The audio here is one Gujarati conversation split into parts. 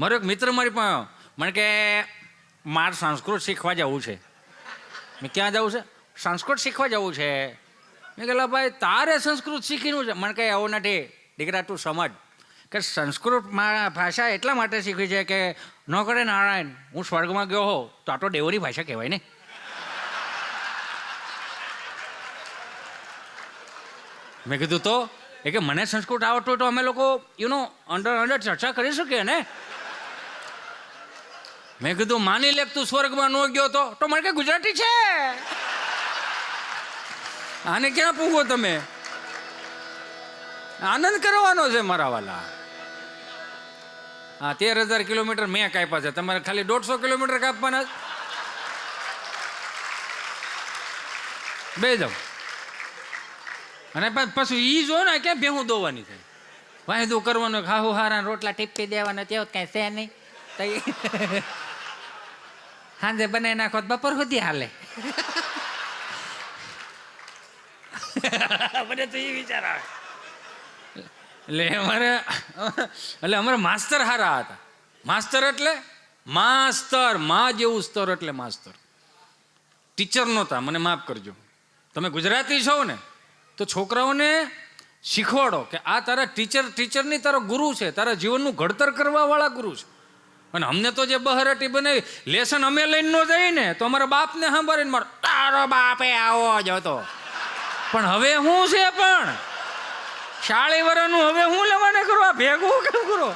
મારો એક મિત્ર મારી પણ મને કે, મારે સંસ્કૃત શીખવા જવું છે. મેં ક્યાં જવું છે? સંસ્કૃત શીખવા જવું છે. મેં કહેલા ભાઈ, તારે સંસ્કૃત શીખીનું છે. મને કહે એવું નથી, દીકરા, તું સમજ. કે સંસ્કૃતમાં ભાષા એટલા માટે શીખવી છે કે, ન કરે નારાયણ, હું સ્વર્ગમાં ગયો હોઉં, તો આ તો દેવોની ભાષા કહેવાય ને. મેં કીધું, તો? એ કે, મને સંસ્કૃત આવડતું તો અમે લોકો યુ નો અંડર અંડર ચર્ચા કરી શકીએ ને? મેં કીધું, માની લે તું સ્વર્ગમાં ન ગયો તો? તો મને કે, ગુજરાતી છે. આને ક્યાં પૂગો તમે? આનંદ કરવાનો છે મારા વાલા. હા તેર હજાર કિલોમીટર મેં કાપ્યા છે. તમારે ખાલી દોઢસો કિલોમીટર કાપવાના બે જાઉં અને પાછું ઈ જો ને, ક્યાં ભેહું દોવાની થાય વાયદો કરવાનો ખાહુ હારા રોટલા ટીપી દેવાના, તેવું કાંઈ છે નહીં. તો ઈ સાંજે બનાવી નાખો બપોર સુધી હાલે. મને તો એ વિચાર આવે. એટલે અમારે એટલે અમારે માસ્તર હારા હતા. માસ્તર એટલે માસ્તર મા જેવું સ્તર એટલે માસ્તર. ટીચર નહોતા મને માફ કરજો. તમે ગુજરાતી છો ને તો છોકરાઓને શીખવાડો કે આ તારા ટીચર ટીચરની તારો ગુરુ છે તારા જીવનનું ઘડતર કરવાવાળા ગુરુ છે. અને અમને તો જે બહરટી બનાવી, લેસન અમે લઈને ન જઈએ ને, તો અમારા બાપને સાંભળીને મારો, તારો બાપે આવો જ હતો. પણ હવે શું છે પણ? શાળી વરનું હવે હું લેવાને કરો? આ ભેગું કેમ કરો?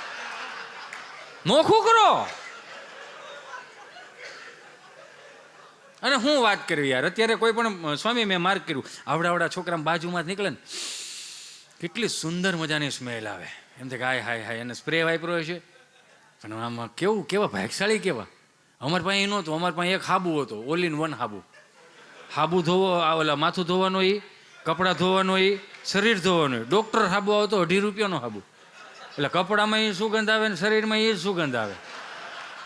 નોખું કરો? અને હું વાત કરવી યાર, અત્યારે કોઈ પણ સ્વામી, મેં માર્ક કર્યું. આવડા આવડા છોકરા બાજુમાં નીકળે ને, કેટલી સુંદર મજાની સ્મેલ આવે. એમ થાય હાય હાય હાય, અને સ્પ્રે વાપરો છે પણ આમાં કેવું, કેવા ભાગશાળી કેવા? અમારી પાસે એ નહોતું, અમારી પાસે એક હાબુ હતો ઓલ ઇન વન હાબુ. હાબુ ધોવો ઓલા માથું ધોવાનો એ કપડાં ધોવાનો એ શરીર ધોવાનો એ ડૉક્ટર હાબુ આવતો, અઢી રૂપિયાનો હાબુ. એટલે કપડામાં એ સુગંધ આવે ને શરીરમાં એ સુગંધ આવે.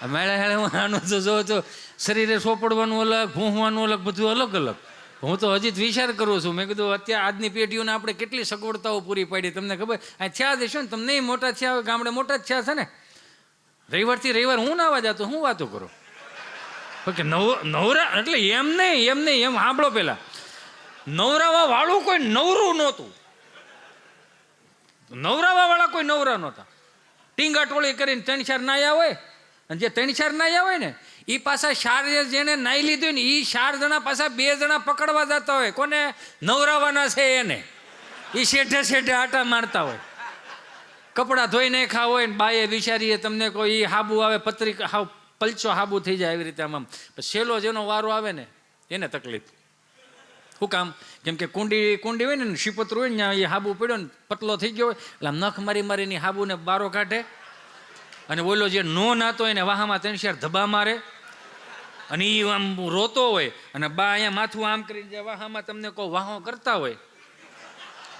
મેળે હેળે હું આનું તો જો તો શરીરે સોપડવાનું અલગ, ભૂંહવાનું અલગ, બધું અલગ અલગ. હું તો હજી વિચાર કરું છું. મેં કીધું, અત્યારે આજની પેઢીઓને આપણે કેટલી સગવડતાઓ પૂરી પાડી તમને ખબર? આ થયા જ હશો ને? તમને મોટા થયા ગામડે મોટા જ થયા છે ને? રવિવારથી રવિવાર હું નાવા તો હું વાતો કરો? કે નવ, નવરા, એટલે એમ નહીં એમ નહીં, એમ સાંભળો પેલા નવરાવા વાળું કોઈ નવરું નહોતું. નવરાવા વાળા કોઈ નવરા નહોતા. ટીંગા ટોળી કરીને ત્રણ ચાર નાયા હોય, અને જે ત્રણ ચાર નાયા હોય ને એ પાછા ચાર જેને નાઈ લીધું ને એ ચાર જણા પાછા બે જણા પકડવા જતા હોય. કોને? નવરાવાના છે એને. એ શેઠે શેઠે આટા મારતા હોય. કપડાં ધોઈ નાખ્યા હોય ને બાએ વિચારીએ તમને કોઈ હાબુ આવે, પત્રિકા હાવ પલચો હાબુ થઈ જાય એવી રીતે આમ છેલો જેનો વારો આવે ને, એને તકલીફ. શું કામ? કેમ કે કુંડી કુંડી હોય ને શીપતરું હોય ને એ હાબુ પડ્યો ને, પતલો થઈ ગયો હોય, એટલે આમ નખ મારી મારીને હાબુને બારો કાઢે. અને ઓલો જે નો નાતો હોય ને, વાહામાં ત્રણ શેર ધબા મારે. અને એ આમ રોતો હોય, અને બા અહીંયા માથું આમ કરીને જે વાહામાં તમને કહો વાહો કરતા હોય.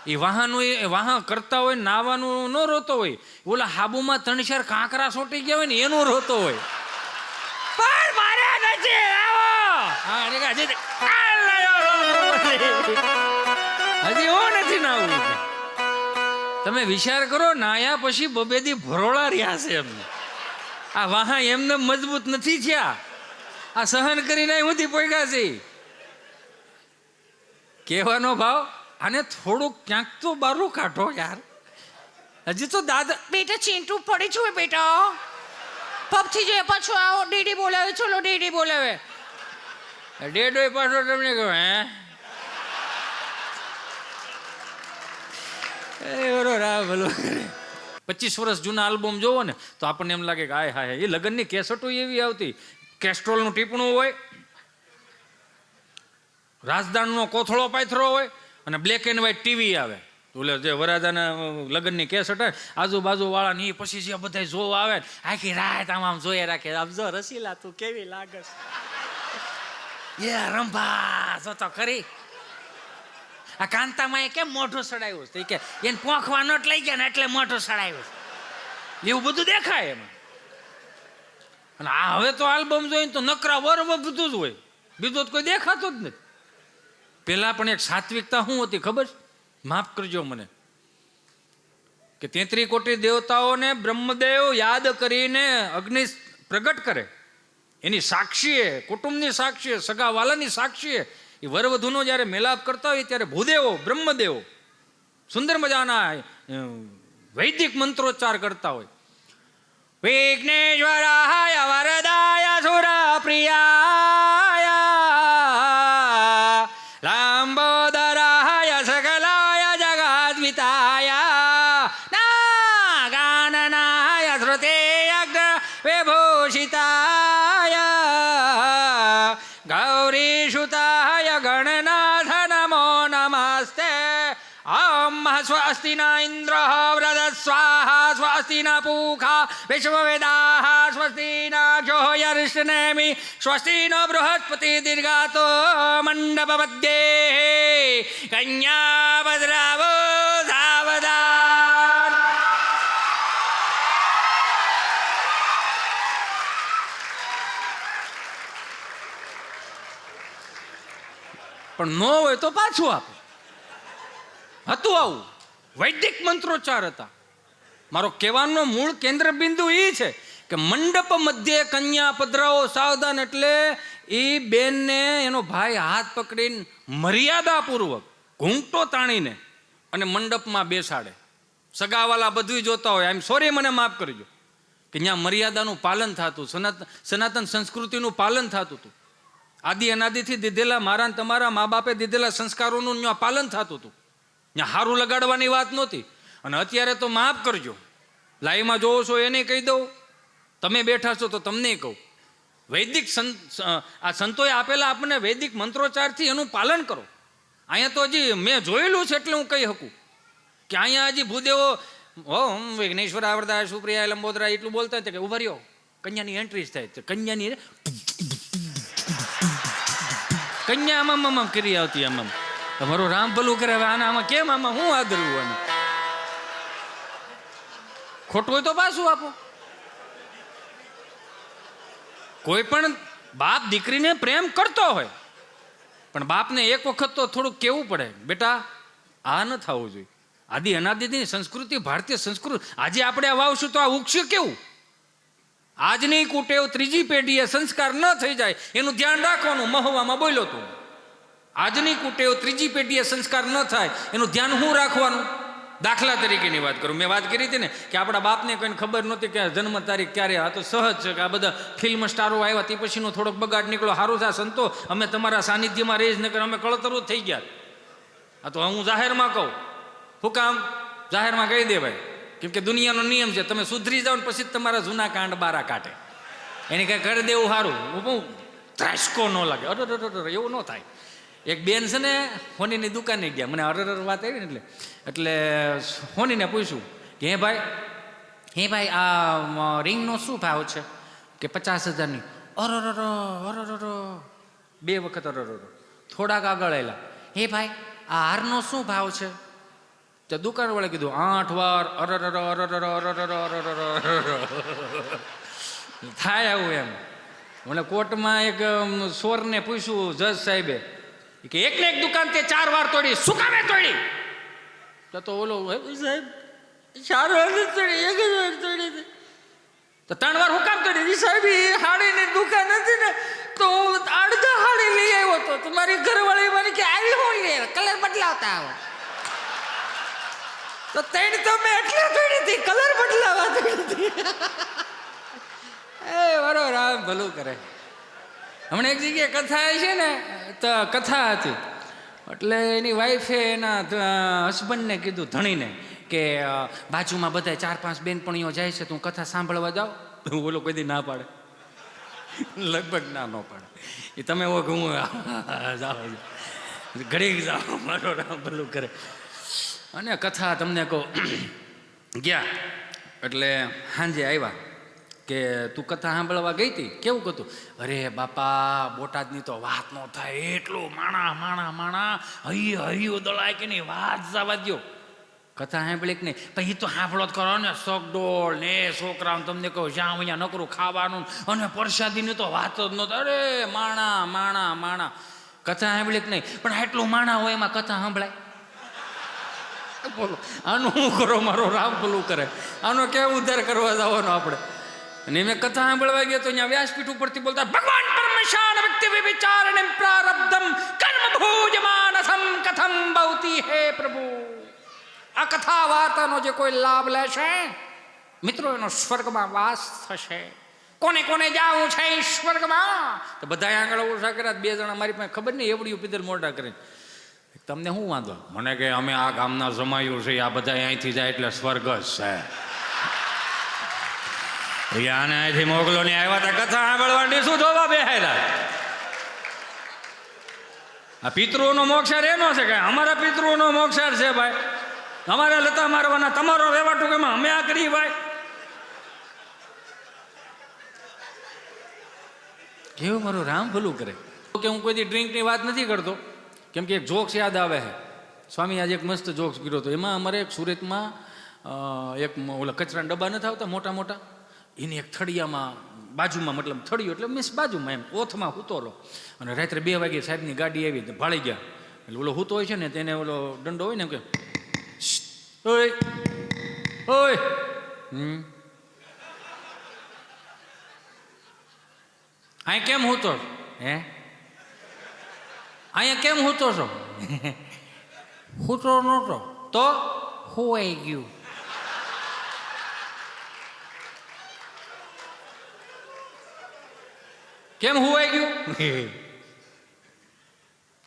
એ વાહનો એ વાહન કરતા હોય નાવાનું ન રોતો હોય. ઓલા હાબુમાં ત્રણ ચાર કાંકરા સોટી ગયા હોય ને એનો રોતો હોય. પણ મારે નથી હા હજી હું નથી નાવું. તમે વિચાર કરો નાયા પછી બબેદી ભરોળા રહ્યા છે એમને. આ વાહા એમને મજબૂત નથી થયા. આ સહન કરીને હુંથી પોગ્યા છે. કહેવાનો ભાવ આને થોડુંક ક્યાંક તો બારું કાઢો યાર. હજી તો દાદા બેટા ચીંટુ પડી છું બેટા પગથી જોઈએ પાછો આવો ડીડી બોલાવે ચલો ડીડી બોલાવે. ડેડો પાછો તમને કહો હે? ઓરો રા ભલો પચીસ વર્ષ જૂના આલ્બમ જોવો ને તો આપણને એમ લાગે કે આય હાય એ લગ્નની કેસેટો એવી આવતી. કેસ્ટ્રોલનું ટીપણું હોય રાજદાનનો કોથળો પાથરો હોય અને બ્લેક એન્ડ વ્હાઈટ ટીવી આવે. ઓલે જે વરાજાના લગ્નની કેસેટ આજુબાજુ વાળા ની પછી જે બધા જોવા આવે આખી રાત આમ આમ જોયા રાખે. આમ રસીલા, તું કેવી લાગસ? એ રંભા, જો તો ખરી. આ કાંતામાં એ કેમ મોઢું સડાયું છે? કે, એને પોંખવા નોટ લઈ ગયા ને એટલે મોઢું સડાયું. એવું બધું દેખાય એમાં. અને આ હવે તો આલ્બમ જોઈને તો નકરા વર બધું જ હોય. બીજું તો કોઈ દેખાતું જ નથી. પેલા પણ એક સાત્વિકતા શું હતી ખબર? માફ કરજો મને. કે તેત્રી કોટી દેવતાઓને બ્રહ્મદેવ યાદ કરીને અગ્નિ પ્રગટ કરે. એની સાક્ષીએ, કુટુંબની સાક્ષીએ સગાવાલાની સાક્ષીએ, એ વરવધુનો જ્યારે મેલાપ કરતા હોય ત્યારે ભૂદેવો, બ્રહ્મદેવો, સુંદર મજાના વૈદિક મંત્રોચ્ચાર કરતા હોય. વિઘ્નેશ્વરાય વરદાય સુરપ્રિયાય ઓમ સ્વસ્તિ ન ઇન્દ્ર વ્રત સ્વાહા સ્વસ્તિ ન પૂખા વિશ્વવેદા સ્વસ્તિ નાક્ષો યર્ષનેમિ સ્વસ્તિ નો બૃહસ્પતિ દીર્ઘાતો મંડપ મધ્યે કન્યા સાવધાન પણ ન હોય તો પાછું આપે. હતું આવું. વૈદિક મંત્રોચ્ચાર હતા. મારો કહેવાનો મૂળ કેન્દ્ર બિંદુ એ છે કે મંડપ મધ્યે કન્યા પધરાઓ સાવધાન એટલે એ બેનને એનો ભાઈ હાથ પકડીને મર્યાદાપૂર્વક ઘૂંટો તાણીને અને મંડપમાં બેસાડે. સગાવાલા બધું જોતા હોય. આમ સોરી મને માફ કરજો. કે ત્યાં મર્યાદાનું પાલન થતું સનાતન સનાતન સંસ્કૃતિનું પાલન થતું હતું આદિ અનાદિથી દીધેલા મારા તમારા મા બાપે દીધેલા સંસ્કારોનું ત્યાં પાલન થતું હતું ત્યાં હારું લગાડવાની વાત નહોતી. અને અત્યારે તો માફ કરજો. લાઈમાં જોવો છો એને કહી દઉં. તમે બેઠા છો તો તમને કહું. વૈદિક સંત આ સંતોએ આપેલા આપણને વૈદિક મંત્રોચ્ચારથી એનું પાલન કરો. અહીંયા તો હજી મેં જોયેલું છે એટલે હું કહી શકું. કે અહીંયા હજી ભૂદેવો, ઓમ વિઘ્નેશ્વર આવડતા, સુપ્રિયા, લંબોદરા એટલું બોલતા હતા કે ઊભા રહ્યો. કન્યાની એન્ટ્રી થાય. તો કન્યાની કન્યા આમાં આમ આમ કરી આવતી આમ આમ તમારું રામ ભલું કરે, હવે આના આમાં કેમ આમાં હું આદરવું આને ખોટું હોય તો પાછું આપો. કોઈ પણ બાપ દીકરીને પ્રેમ કરતો હોય, પણ બાપને એક વખત તો થોડુંક કેવું પડે, બેટા, આ ન થવું જોઈએ. આદિ અનાદિની સંસ્કૃતિ, ભારતીય સંસ્કૃતિ, આજે આપણે આ વાવશું તો આ ઉગશે કેવું? આજની કુટેવ ત્રીજી પેઢીએ સંસ્કાર ન થઈ જાય, એનું ધ્યાન રાખવાનું, મહવામાં બોલ્યો તું. આજની કુટેવ ત્રીજી પેઢીએ સંસ્કાર ન થાય, એનું ધ્યાન હું રાખવાનું? દાખલા તરીકેની વાત કરું. મેં વાત કરી હતી ને કે આપણા બાપને કોઈને ખબર નહોતી કે જન્મ તારીખ ક્યારે, આ તો સહજ છે કે આ બધા ફિલ્મ સ્ટારો આવ્યા, તે પછીનો થોડોક બગાડ નીકળો સારું છે સંતો, અમે તમારા સાનિધ્યમાં રહીશ નકર અમે કળતરો થઈ ગયા. આ તો હું જાહેરમાં કહું. હું કામ જાહેરમાં કહી દે ભાઈ, કેમ કે દુનિયાનો નિયમ છે, તમે સુધરી જાઓ ને પછી તમારા જૂના કાંડ બારા કાઢે એને કંઈ કરી દેવું સારું હું ત્રાસકો ન લાગે. અરે, એવું ન થાય. એક બેન છે ને હોનીની દુકાને ગયા. મને અરર વાત આવી ને એટલે. એટલે હોનીને પૂછ્યું કે, હે ભાઈ હે ભાઈ, આ રિંગનો શું ભાવ છે? કે પચાસ હજારની. અરર અરર બે વખત અરર થોડાક આગળ આવેલા હે ભાઈ, આ હારનો શું ભાવ છે? તો દુકાનવાળે કીધું, આઠ વાર અરર અરર અરર અરર અર અરર થાય આવું એમ. મને કોર્ટમાં એક સોરને પૂછ્યું જજ સાહેબે કે એક ને એક દુકાન તે ચાર વાર તોડી શું કામે તોડી? તો તો ઓલો "હે, સાહેબ ચાર વાર તોડી એક જ વાર તોડી હતી." તો ત્રણ વાર હું કામ તોડી સાહેબ એ હાડીની દુકાન હતી ને તો અડધો હાડી લઈ આવ્યો હતો તો મારી ઘરવાળી મને કે આવી હું લે કલર બદલાવતા આવો. તો તેણે તો મેં એટલે તોડી હતી કલર બદલાવા તોડી હતી. એ બરો રામ ભલું કરે. હમણાં એક જગ્યાએ કથા છે ને, તો કથા હતી. એટલે એની વાઈફે એના હસબન્ડને કીધું ધણીને કે બાજુમાં બધા ચાર પાંચ બેનપણીઓ જાય છે, તું કથા સાંભળવા જાઓ તો ઓલો કોઈ દી ના પાડે. લગભગ ના ન પાડે. એ તમે એવો હું જાઓ. ઘડીક જાઓ, મારો રામ ભલું કરે. અને કથા તમને કહું. ગયા. એટલે સાંજે આવ્યા. કે તું કથા સાંભળવા ગઈ હતી? કેવું કહતું અરે બાપા, બોટાદની તો વાત ન થાય. એટલું માણા માણા માણા. હૈ હૈયું દળાય કે નહીં? વાત જવા દ્યો. કથા સાંભળી કે નહીં? પછી તો સાંભળો જ કરો ને. સગડોળ ને છોકરાઓ તમને કહું, જ્યાં અહીંયા નકરું ખાવાનું અને પ્રસાદીની તો વાત જ નહોતી અરે માણા માણા માણા. કથા સાંભળી કે નહીં? પણ આટલું માણા હોય એમાં કથા સાંભળાય? બોલો. આનું હું કરો? મારો રામ ભલું કરે. આનો કેમ ઉદ્ધાર કરવા જવાનો આપણે? અને મેં કથા સાંભળવા ગયો તો અહીંયા વ્યાસપીઠ ઉપરથી બોલતા, ભગવાન પરમેશાન વ્યક્તિ વિચારણે પ્રારબ્ધમ કર્મ ભોજમાનસમ કથમ ભવતી હે પ્રભુ. આ કથા વાર્તાનો જે કોઈ લાભ લેશે, મિત્રો, એનો સ્વર્ગમાં વાસ થશે. કોને કોને જાવું છે સ્વર્ગમાં? તો બધા આગળ ઓછા કર્યા બે જણા મારી પાસે ખબર નહીં, એવડી પિતર મોટા કરીને. તમને શું વાંધો? મને કે અમે આ ગામના જમાયું છે આ બધા અહીંથી જાય એટલે સ્વર્ગ જ છે. આને અહીંથી મોકલો ને આવ્યા હતા કથા સાંભળવાની શું જોવા બેહાયલા? આ પિતૃઓનો મોક્ષાર એનો છે કે અમારા પિતૃઓનો મોક્ષાર છે ભાઈ. અમારે લતા મારવાના તમારો રહેવા કે અમે આ કરીએ ભાઈ. કેવું મારું રામ ભલું કરે? કે હું કોઈ દી ડ્રિંકની વાત નથી કરતો. કેમ કે એક જોક્સ યાદ આવે છે. સ્વામી આજે એક મસ્ત જોક્સ કર્યો હતો. એમાં અમારે એક સુરતમાં એક ઓલા કચરાના ડબ્બા નથી આવતા? મોટા મોટા એની એક થળિયામાં બાજુમાં, મતલબ થળિયું એટલે મીન્સ બાજુમાં એમ, ઓથમાં હૂતોલો. અને રાત્રે બે વાગે સાહેબની ગાડી આવી ભાળી ગયા. એટલે ઓલો હૂતો હોય છે ને, તેને ઓલો દંડો હોય ને એમ કે ઓય ઓય. હમ. અહીં કેમ હૂતો? હે? અહીંયા કેમ હૂતો છો? હૂતો નહોતો. તો? હોવાઈ ગયું. કેમ હોવાઈ ગયું?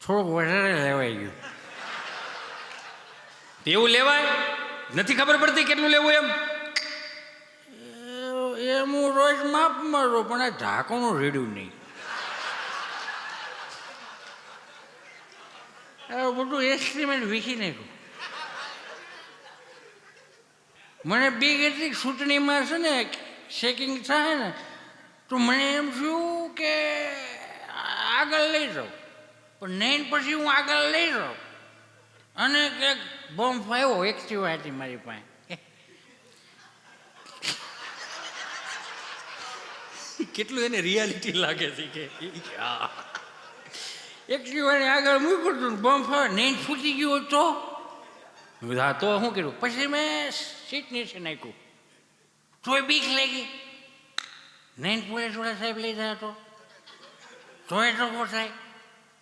થોડુંક વધારે લેવાઈ ગયું. એવું લેવાય? નથી ખબર પડતી કેટલું લેવું એમ? એ હું રોજ માપ મારો પણ આ ઢાંકણું રેડ્યું નહીં. બધું એસ્ટિમેટ વીખી નાખ્યું. મને બી કેટલીક ચૂંટણીમાં છે ને શેકિંગ થાય ને તો મને એમ થયું કે આગળ લઈ જાઉં પણ નહીં પછી હું આગળ લઈ જાઉં. અને એક બોમ્બ આવ્યો એક્ટિવા હતી મારી પાસે. કેટલું એને રિયાલિટી લાગે છે કે? એક્ટિવાની આગળ મૂક્યું હતું બોમ્બ ફાવે નહીં ફૂટી ગયું તો? મેં કીધું, હા તો શું કર્યું? પછી મેં સીટ નીચે નાખ્યું. તોય બીક લાગી. નહીં પોલીસવાળા સાહેબ લઈ જાય તો? તો એટલો થાય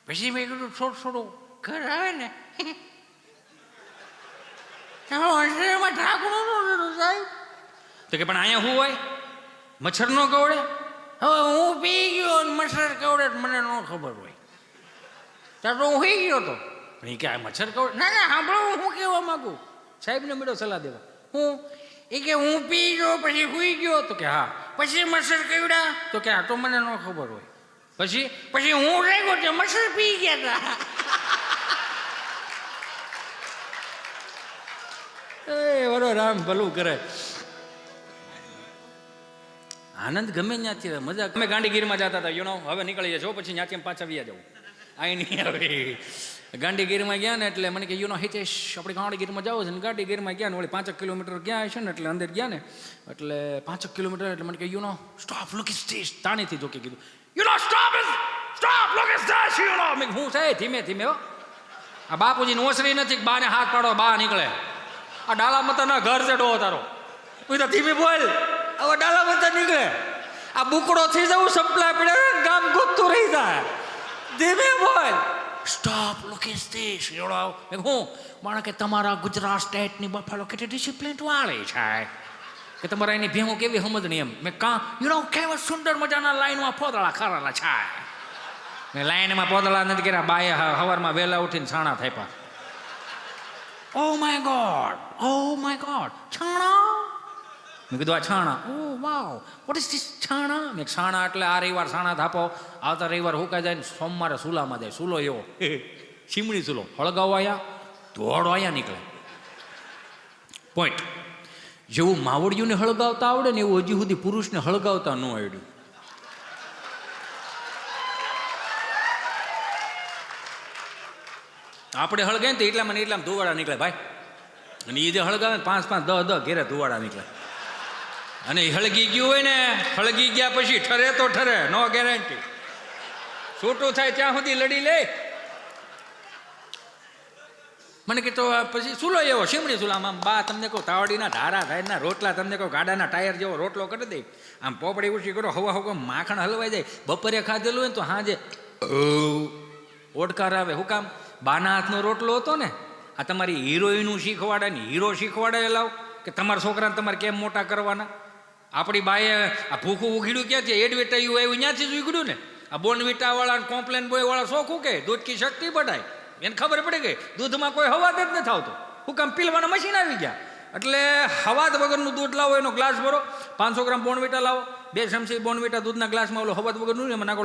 પછી મેં કીધું થોડું થોડું ઘર આવે ને. અંધેરમાં ઢાંકણું નહોતું સાહેબ. તો કે પણ અહીંયા શું હોય? મચ્છર નો કવડે? હવે હું પી ગયો મચ્છર કવડે મને ન ખબર હોય. ત્યાં તો હું હોઈ ગયો તો. પણ એ કે આ મચ્છર કવડે? ના ના સાંભળો હું કહેવા માંગુ? સાહેબને મળ્યો સલાહ દેવા. હું એ કે હું પી ગયો પછી હુઈ ગયો. તો કે હા. પછી મચ્છર કવડા? તો કે આ તો મને ન ખબર હોય. પછી પછી હું રહી ગયો મચ્છર પી ગયા હતા એ વરો રામ ભલું કરે. આનંદ ગમે ત્યાંથી મજા અમે ગાંધીગીરમાં જતા હતા યુ નો હવે નીકળી જશો પછી ત્યાંથી પાછા વ્યા જવું અહીં નહીં હવે ગાંધીગીરમાં ગયા ને એટલે મને કે યુ નો હિતેશ આપણે ગાંધીગીરમાં જાવ છે ને. ગાંધીગીરમાં ગયા ને વળી પાંચક કિલોમીટર ગયા હશે ને એટલે અંદર ગયા ને. એટલે પાંચક કિલોમીટર એટલે મને કે you know stop look this તાણીથી જોકે કીધું. You know stop is stop look is this you know મેં હું છે? ધીમે ધીમે હો. આ બાપુજી ઓસરી નથી બાને હાથ પાડો બા નીકળે. આ ડાલા મતાના ઘર છે ડો તારો. હું તો ધીમે બોલ. હવે ડાલા મતા નીકળે. આ બુકડો થઈ જવું સપ્લાય પડે ગામ ગોતતું રહી જાય. ધીમે બોલ. સ્ટોપ લુક ઇઝ ધીસ એવડો હું માણે કે તમારા ગુજરાત સ્ટેટની બફાલો કેટલી ડિસિપ્લિન વાળી છે. કે તમારા એની ભેમો કેવી સમજણી એમ? મેં કા યુ નો કેવા સુંદર મજાના લાઈનમાં પોદળા ખરાલા છાય. મેં લાઈનમાં પોદળા નથી કર્યા, બાએ હવારમાં વહેલા ઉઠીને છાણા થાય oh my god oh my god છાણા? મેં કીધું, આ છાણા. Oh wow what is this છાણા? મેં છાણા એટલે આ રવિવાર છાણા થાપો. આવતા રવિવાર હુકાઈ જાય ને સોમવારે સુલામાં જાય, સુલો એવો. ચીમણી સુલો. હળગાવો આવ્યા ધોળો આવ્યા નીકળે. પોઈન્ટ જેવું માવડિયુંને હળગાવતા આવડે ને એવું હજી સુધી પુરુષને હળગાવતા ન આવડ્યું. આપણે હળગાય ને તો મને એટલામાં ધુવાડા નીકળે ભાઈ. અને એ જે હળગાવે પાંચ પાંચ દહ દહ ઘેરે ધોવાડા નીકળે. અને એ હળગી ગયું હોય ને, હળગી ગયા પછી ઠરે તો ઠરે, નો ગેરંટી છૂટું થાય ત્યાં સુધી લડી લે. મને કે તો પછી સુલો એવો શીમડી આમ બા, તમને કહું, તાવડીના ધારા ધારના રોટલા, તમને કહું, ગાડાના ટાયર જેવો રોટલો કરી દે. આમ પોપડી ઉછી કરો, હવા હવા માખણ હલવાઈ જાય. બપોરે ખાધેલું હોય ને તો હાજે ઓડકાર આવે. હું કામ, બાના હાથનો રોટલો હતો ને, આ તમારી હિરોઈનું શીખવાડે ને હીરો શીખવાડે લાવ, કે તમારા છોકરાને તમારે કેમ મોટા કરવાના? આપણી બાએ આ ભૂખું ઉઘડ્યું છે? એડવર્ટાઈઝ આવ્યું ત્યાંથી જ ઉઘડ્યું ને. આ બોનવીટા વાળા કોમ્પ્લેન બોયવાળા શોખું કે? દૂધકી શક્તિ બઢાય. એને ખબર પડી ગઈ. દૂધમાં કોઈ હવાદ જ નથી આવતો. હું કામ પીલવાના મશીન આવી ગયા. એટલે હવાદ વગરનું દૂધ લાવો, એનો ગ્લાસ ભરો. પાંચસો ગ્રામ બોનવીટા લાવો. બે ચમચી બોનવીટા દૂધના ગ્લાસમાં ઓલો હવાદ વગરનું એમાં નાખો,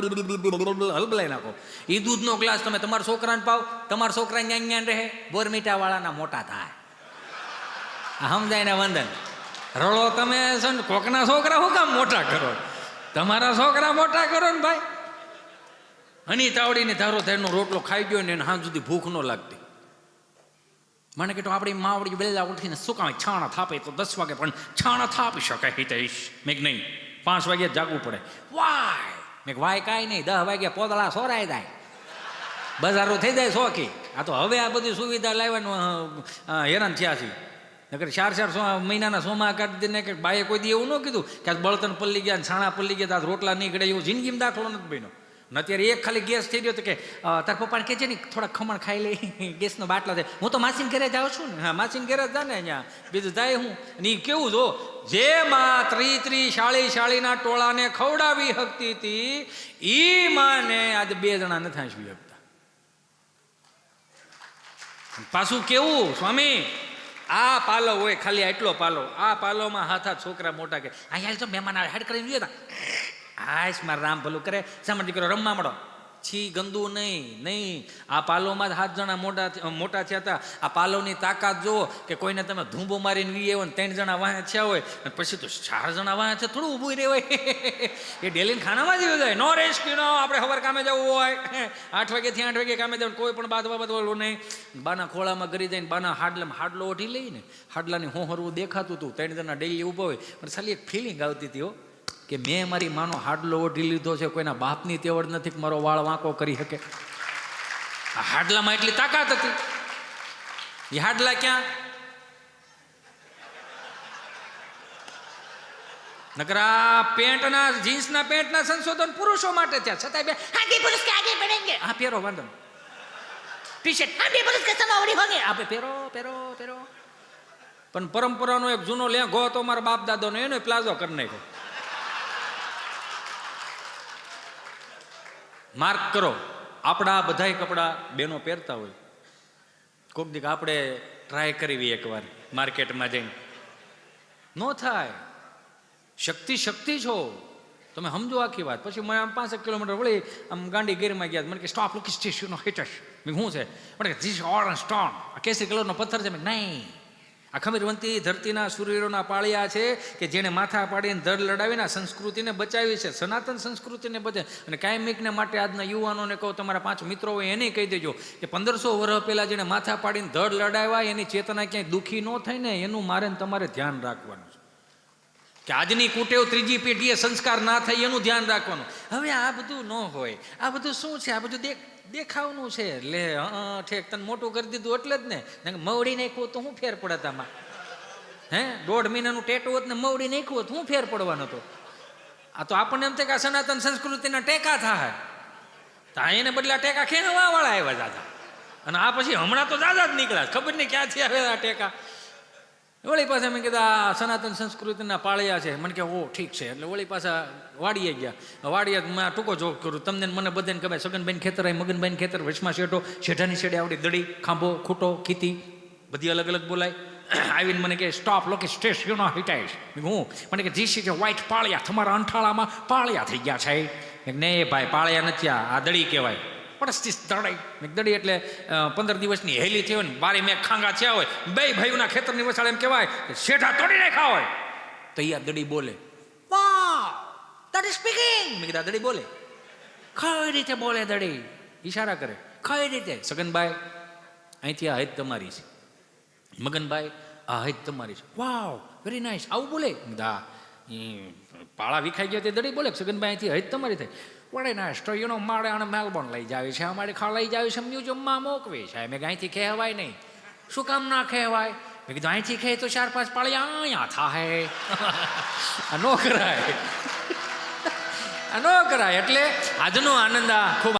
હલબલાઈ નાખો. એ દૂધનો ગ્લાસ તમે તમારા છોકરાને પાવ. તમારા છોકરા ન્યાન ન્યાન રહે. બોરમીટા વાળાના મોટા થાય. સમજાય ને વંદન? રળો તમે કોકના છોકરા હું કામ મોટા કરો? તમારા છોકરા મોટા કરો ને ભાઈ. હની તાવડીને ધારો ધારનો રોટલો ખાઈ ગયો ને હાથ સુધી ભૂખ ન લાગતી. મને કે આપણી માવડી વેલા ઉઠીને શું કામ? છાણા થાપે તો દસ વાગે, પણ છાણા થાપી શકાય હિતેશ. મેં નહીં, પાંચ વાગે જાગવું પડે. વાય મેં વાય કાંઈ નહીં દસ વાગે પોદળા સોરાઈ જાય. બજારો થઈ જાય શોખી આ તો હવે આ બધી સુવિધા લાવવાનું હેરાન થયા છે. નકર ચાર ચાર સો મહિનાના સોમાં કાઢી દઈને કે બાએ કોઈ દી એવું ન કીધું કે બળતણ પલ્લી ગયા છાણા પલ્લી ગયા રોટલા નીકળે એવું જિંદગીમાં દાખલો નથી બન્યો. અત્યારે એક ખાલી ગેસ થઈ ગયો તો કે તાર પપ્પાને કહે છે ને થોડા ખમણ ખાઈ લઈ ગેસનો બાટલો છે હું તો માસીન ઘરે જાઉં છું ને. હા, માસીન ઘેરે જ ને અહીંયા. બીજું જાય હું. ને કેવું જો, જે માં ત્રી ત્રી શાળી શાળીના ટોળાને ખવડાવી શકતી હતી એ માને આજે બે જણા નથી હાંસવી શકતા પાછું કેવું, સ્વામી? આ પાલો હોય ખાલી આટલો પાલો. આ પાલોમાં હાથ હાથ છોકરા મોટા કે, અહીંયા તો મહેમાન આવે. હેડ કરીને જોઈએ હાશ મારા રામ ભલું કરે. સામે દીકરો રમવા મળો? છી, ગંદુ નહીં નહીં. આ પાલોમાં જ સાત જણા મોટા મોટા થયા હતા. આ પાલોની તાકાત જુઓ કે કોઈને તમે ધૂંબો મારીને વીએ હોય ને ત્રણ જણા વાહે થયા હોય, અને પછી તો ચાર જણા વાહે છે, થોડું ઊભું રહેવાય. એ ડેલીને ખાનામાં જ જાય નો રેસ્ક્યુ, નો, આપણે ખબર કામે જવું હોય. આઠ વાગ્યાથી આઠ વાગે કામે જવું, કોઈ પણ બાદ બાબત વાળું નહીં. બાના ખોળામાં ગરી જઈને બાના હાડલામાં હાડલો ઓઢી લઈને, હાડલાની હોહરવું દેખાતું હતું. ત્રણ જણા ડેલી ઊભો હોય, પણ ખાલી એક ફિલિંગ આવતી હતી હો. કે મેં મારી માનો હાડલો ઓઢી લીધો છે કોઈના બાપની તેવડ નથી કે મારો વાળ વાંકો કરી શકે. આ હાડલામાં એટલી તાકાત હતી. એ હાડલા ક્યાં? નકરા પેન્ટના જીન્સના પેન્ટના સંશોધન પુરુષો માટે થયા. છતાં બે આગે પુરુષ કે આગે બનેંગે હા પહેરો વાંધો ટી શર્ટ આગે પુરુષ કે સમાવડી હોગે. આપે પહેરો પહેરો પહેરો. પણ પરંપરાનો એક જૂનો લેંઘો હતો મારા બાપ દાદાનો એનો પ્લાઝો કરી નાખ્યો. માર્ક કરો. આપણા બધાય કપડાં બેનો પહેરતા હોય. કોક દીક આપણે ટ્રાય કરવી એકવાર માર્કેટમાં જઈને. ન થાય. શક્તિ શક્તિ છો. તમે સમજો આખી વાત. પછી મેં આમ પાંસઠ કિલોમીટર વળી આમ ગાંડી ગેરમાં ગયા. મને કે સ્ટોપ લુકી સ્ટેશન હિટશ મેં શું છે? મને કે ધીસ ઓર સ્ટોન આ કેસરી કલરનો પથ્થર છે. મેં નહીં. આ ખમીરવંતી ધરતીના સૂર્યરોના પાળિયા છે કે જેણે માથા પાડીને ધડ લડાવીને સંસ્કૃતિને બચાવી છે, સનાતન સંસ્કૃતિને બચે અને કાયમિકને માટે આજના યુવાનોને કહો, તમારા પાંચ મિત્રો હોય એને કહી દેજો કે પંદરસો વર્ષ પહેલાં જેણે માથા પાડીને ધડ લડાવ્યા, એની ચેતના ક્યાંય દુઃખી ન થાય ને એનું મારે તમારે ધ્યાન રાખવાનું છે. કે આજની કુટેવ ત્રીજી પેઢીએ સંસ્કાર ના થાય એનું ધ્યાન રાખવાનું. હવે આ બધું ન હોય. આ બધું શું છે? આ બધું દેખ દેખાવનું છે. લે હં, ઠેક, તને મોટું કરી દીધું એટલે જ ને. મવડી નાખ્યું તો શું ફેર પડે આમાં. હે? દોઢ મહિનાનું ટેટું હોત ને મવડી નાખ્યું હોત હું ફેર પડવાનો હતો. આ તો આપણને એમ થાય કે આ સનાતન સંસ્કૃતિના ટેકા થાય. તો એને બદલે ટેકા ખેંચવા વાળા આવ્યા દાદા અને આ પછી હમણાં તો દાદા જ નીકળ્યા ખબર નહીં ક્યાંથી આવે આ ટેકા? વળી પાછા મેં કીધું સનાતન સંસ્કૃતિના પાળિયા છે. મને કે, ઓ, ઠીક છે. એટલે વળી પાછા વાડીએ ગયા. વાડીએ મેં ટૂંકો જોક કરું તમને મને બધાને ખબર, સગનબેન ખેતર આવી મગનબેન ખેતર, વચમાં શેઠો શેઠાની શેડે આવડી દડી, ખાંભો, ખૂટો, ખીતી, બધી અલગ અલગ બોલાય. આવીને મને કે સ્ટોપ યુ ના હિટાઈશ હું? મને કે, જીસી છે વ્હાઈટ પાળિયા, તમારા અંઠાળામાં પાળિયા થઈ ગયા છે. ને એ ભાઈ, પાળિયા નથી આ દડી કહેવાય. પડસ્તીસ દડાઈ દડી એટલે પંદર દિવસની હેલી થઈ હોય ને બારે મેં ખાંગા થયા હોય બે ભાઈઓના ખેતરની વસાડે એમ કહેવાય કે શેઠા તોડી નાખ્યા હોય. તો એ દડી બોલે. વાહ that સ્પીકિંગ મેં કીધું દડી બોલે. કઈ રીતે બોલે દડી? ઈશારા કરે. કઈ રીતે? સગનભાઈ અહીંથી આ હદ તમારી છે. મગનભાઈ આ હદ તમારી છે. વાવ વેરી નાઇસ આવું બોલે? દા પાળા વિખાઈ ગયા તે દડી બોલે સગનભાઈ અહીંથી હદ તમારી થાય. વડે નાઇસ તો યુ નો મારે આને મેલબોર્ન લઈ જાવી છે. અમારે ખા લઈ જાવી છે. મ્યુઝિયમમાં મોકવી છે. મેં અહીંથી કહેવાય નહીં. શું કામ ના કહેવાય? મેં કીધું, અહીંથી કહે તો ચાર પાંચ પાળી અહીંયા થાય નો કરાય. નો કરાય. એટલે આજનો આનંદ આ ખૂબ